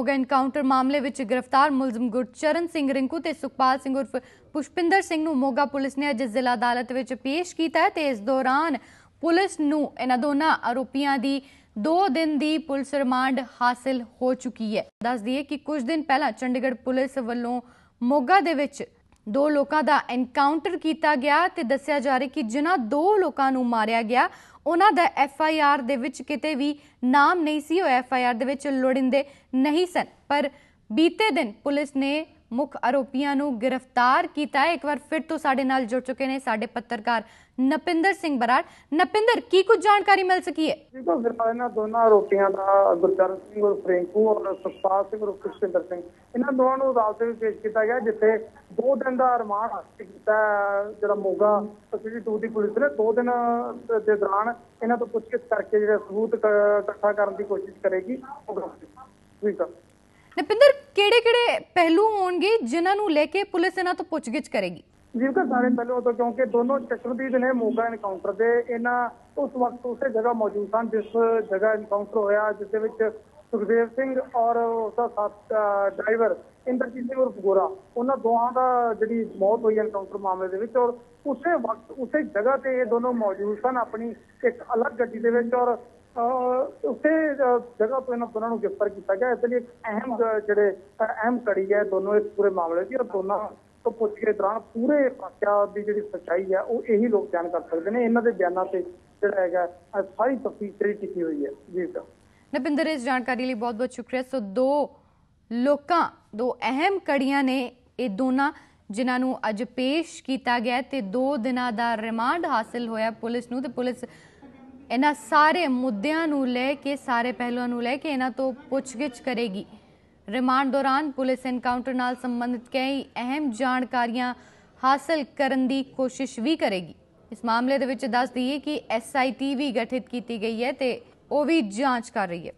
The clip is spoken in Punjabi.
ਮੋਗਾ ਐਨਕਾਊਂਟਰ ਮਾਮਲੇ ਵਿੱਚ ਗ੍ਰਿਫਤਾਰ ਮੁਲਜ਼ਮ ਗੁਰਚਰਨ ਸਿੰਘ ਰਿੰਕੂ ਤੇ ਸੁਖਪਾਲ ਸਿੰਘ ਉਰਫ ਪੁਸ਼ਪਿੰਦਰ ਸਿੰਘ ਨੂੰ ਮੋਗਾ ਪੁਲਿਸ ਨੇ ਅੱਜ ਜ਼ਿਲ੍ਹਾ ਅਦਾਲਤ ਵਿੱਚ ਪੇਸ਼ ਕੀਤਾ ਹੈ ਤੇ ਇਸ ਦੌਰਾਨ ਪੁਲਿਸ ਨੂੰ ਇਹਨਾਂ ਦੋਨਾਂ ਆਰੋਪੀਆਂ ਦੀ 2 ਦਿਨ ਦੀ ਪੁਲਿਸ ਰਿਮਾਂਡ ਹਾਸਲ ਹੋ ਚੁੱਕੀ ਹੈ। ਦੱਸ ਦਈਏ ਕਿ ਕੁਝ ਦਿਨ ਪਹਿਲਾਂ ਚੰਡੀਗੜ੍ਹ ਪੁਲਿਸ ਵੱਲੋਂ ਮੋਗਾ ਦੇ ਵਿੱਚ ਦੋ ਲੋਕਾਂ ਦਾ ਐਨਕਾਊਂਟਰ ਕੀਤਾ ਗਿਆ ਤੇ ਦੱਸਿਆ ਜਾ ਰਿਹਾ ਕਿ ਜਿਨ੍ਹਾਂ ਦੋ ਲੋਕਾਂ ਨੂੰ ਮਾਰਿਆ ਗਿਆ, ਉਹਨਾਂ ਦਾ ਐਫ ਆਈ ਆਰ ਦੇ ਵਿੱਚ ਕਿਤੇ ਵੀ ਨਾਮ ਨਹੀਂ ਸੀ, ਉਹ ਐਫ ਆਈ ਆਰ ਦੇ ਵਿੱਚ ਲੋੜਿੰਦੇ ਨਹੀਂ ਸਨ। ਪਰ ਬੀਤੇ ਦਿਨ ਪੁਲਿਸ ਨੇ ਮੁੱਖ ਆਰੋਪੀਆਂ ਨੂੰ ਗ੍ਰਿਫਤਾਰ ਕੀਤਾ ਹੈ। ਇੱਕ ਵਾਰ ਫਿਰ ਤੋਂ ਸਾਡੇ ਨਾਲ ਜੁੜ ਚੁੱਕੇ ਨੇ ਸਾਡੇ ਪੱਤਰਕਾਰ ਨਪਿੰਦਰ ਸਿੰਘ ਬਰਾੜ। ਨਪਿੰਦਰ, ਕੀ ਕੁਝ ਜਾਣਕਾਰੀ ਮਿਲ ਸਕੀ ਹੈ? ਜੀ ਤੋਂ ਇਹਨਾਂ ਦੋਨਾਂ ਆਰੋਪੀਆਂ ਦਾ ਗੁਰਚਰਨ ਸਿੰਘ ਉਰਫ ਰਿੰਕੂ ਔਰ ਸੁਖਪਾਲ ਸਿੰਘ ਉਰਫ ਖੁਸ਼ਪਿੰਦਰ ਸਿੰਘ, ਇਹਨਾਂ ਦੋਵਾਂ ਨੂੰ ਅਦਾਲਤ ਵਿੱਚ ਪੇਸ਼ ਕੀਤਾ ਗਿਆ, ਜਿੱਥੇ ਦੋ ਦਿਨ ਦਾ ਰਿਮਾਂਡ ਹਾਸਲ ਕੀਤਾ ਜਿਹੜਾ ਮੋਗਾ ਸਿਟੀ 2 ਦੀ ਪੁਲਿਸ ਨੇ, ਦੋ ਦਿਨ ਦੇ ਦੌਰਾਨ ਇਹਨਾਂ ਤੋਂ ਪੁੱਛਗਿੱਛ ਕਰਕੇ ਜਿਹੜਾ ਸਬੂਤ ਇਕੱਠਾ ਕਰਨ ਦੀ ਕੋਸ਼ਿਸ਼ ਕਰੇਗੀ ਜੀ ਸਰ ਨਪਿੰਦਰ, ਕਿਹੜੇ ਕਿਹੜੇ ਪਹਿਲੂ ਹੋਣਗੇ ਜਿਨ੍ਹਾਂ ਨੂੰ ਲੈ ਕੇ ਪੁਲਿਸ ਇਹਨਾਂ ਤੋਂ ਪੁੱਛਗਿੱਛ ਕਰੇਗੀ? ਜੀਵ ਸਾਰੇ ਪਹਿਲੋਂ ਤੋਂ ਕਿਉਂਕਿ ਦੋਨੋਂ ਚਸ਼ਮਦੀਦ ਨੇ ਮੋਗਾ ਐਨਕਾਊਂਟਰ ਦੇ, ਇਹਨਾਂ ਉਸ ਵਕਤ ਉਸੇ ਜਗ੍ਹਾ ਮੌਜੂਦ ਸਨ ਜਿਸ ਜਗ੍ਹਾ ਐਨਕਾਊਂਟਰ ਹੋਇਆ, ਜਿਸ ਦੇ ਵਿੱਚ ਸੁਖਦੇਵ ਸਿੰਘ ਔਰ ਉਸਦਾ ਸਾਥ ਡਰਾਈਵਰ ਇੰਦਰਜੀਤ ਸਿੰਘ ਉਰਫ ਗੋਰਾ, ਉਹਨਾਂ ਦੋਹਾਂ ਦਾ ਜਿਹੜੀ ਮੌਤ ਹੋਈ ਐਨਕਾਊਂਟਰ ਮਾਮਲੇ ਦੇ ਵਿੱਚ ਔਰ ਉਸੇ ਵਕਤ, ਉਸੇ ਜਗ੍ਹਾ ਤੇ ਇਹ ਦੋਨੋਂ ਮੌਜੂਦ ਸਨ, ਆਪਣੀ ਇੱਕ ਅਲੱਗ ਗੱਡੀ ਦੇ ਵਿੱਚ ਔਰ ਉਸੇ ਜਗ੍ਹਾ ਤੋਂ ਇਹਨਾਂ ਨੂੰ ਗ੍ਰਿਫਤਾਰ ਕੀਤਾ ਗਿਆ। ਇਸ ਲਈ ਇੱਕ ਅਹਿਮ ਜਿਹੜੇ ਅਹਿਮ ਕੜੀ ਹੈ ਦੋਨੋਂ ਇਸ ਪੂਰੇ ਮਾਮਲੇ ਦੀ ਔਰ ਦੋਨਾਂ ਤੋਂ ਪੁੱਛ ਦੌਰਾਨ ਪੂਰੇ ਵਾਕਿਆ ਦੀ ਜਿਹੜੀ ਸੱਚਾਈ ਹੈ, ਉਹ ਇਹੀ ਲੋਕ ਬਿਆਨ ਕਰ ਸਕਦੇ ਨੇ। ਇਹਨਾਂ ਦੇ ਬਿਆਨਾਂ ਤੇ ਜਿਹੜਾ ਹੈਗਾ ਸਾਰੀ ਤਫਤੀਸ਼ ਜਿਹੜੀ ਕੀਤੀ ਹੋਈ ਹੈ। ਜੀ ਸਰ। ਨਪਿੰਦਰ, ਇਸ ਜਾਣਕਾਰੀ ਲਈ ਬਹੁਤ ਬਹੁਤ ਸ਼ੁਕਰੀਆ। ਸੋ ਦੋ ਲੋਕਾਂ, ਦੋ ਅਹਿਮ ਕੜੀਆਂ ਨੇ ਇਹ ਦੋਨਾਂ, ਜਿਨ੍ਹਾਂ ਨੂੰ ਅੱਜ ਪੇਸ਼ ਕੀਤਾ ਗਿਆ ਤੇ 2 ਦਿਨਾਂ ਦਾ ਰਿਮਾਂਡ ਹਾਸਲ ਹੋਇਆ ਪੁਲਿਸ ਨੂੰ। ਤੇ ਪੁਲਿਸ ਇਹਨਾਂ ਸਾਰੇ ਮੁੱਦਿਆਂ ਨੂੰ ਲੈ ਕੇ, ਸਾਰੇ ਪਹਿਲੂਆਂ ਨੂੰ ਲੈ ਕੇ ਇਹਨਾਂ ਤੋਂ ਪੁੱਛਗਿੱਛ ਕਰੇਗੀ। ਰਿਮਾਂਡ ਦੌਰਾਨ ਪੁਲਿਸ ਐਨਕਾਊਂਟਰ ਨਾਲ ਸੰਬੰਧਿਤ ਕਈ ਅਹਿਮ ਜਾਣਕਾਰੀਆਂ ਹਾਸਲ ਕਰਨ ਦੀ ਕੋਸ਼ਿਸ਼ ਵੀ ਕਰੇਗੀ। ਇਸ ਮਾਮਲੇ ਦੇ ਵਿੱਚ ਦੱਸ ਦਈਏ ਕਿ ਐਸਆਈਟੀ ਵੀ ਗਠਿਤ ਕੀਤੀ ਗਈ ਹੈ ਤੇ ਉਹ ਵੀ ਜਾਂਚ ਕਰ ਰਹੀ ਹੈ।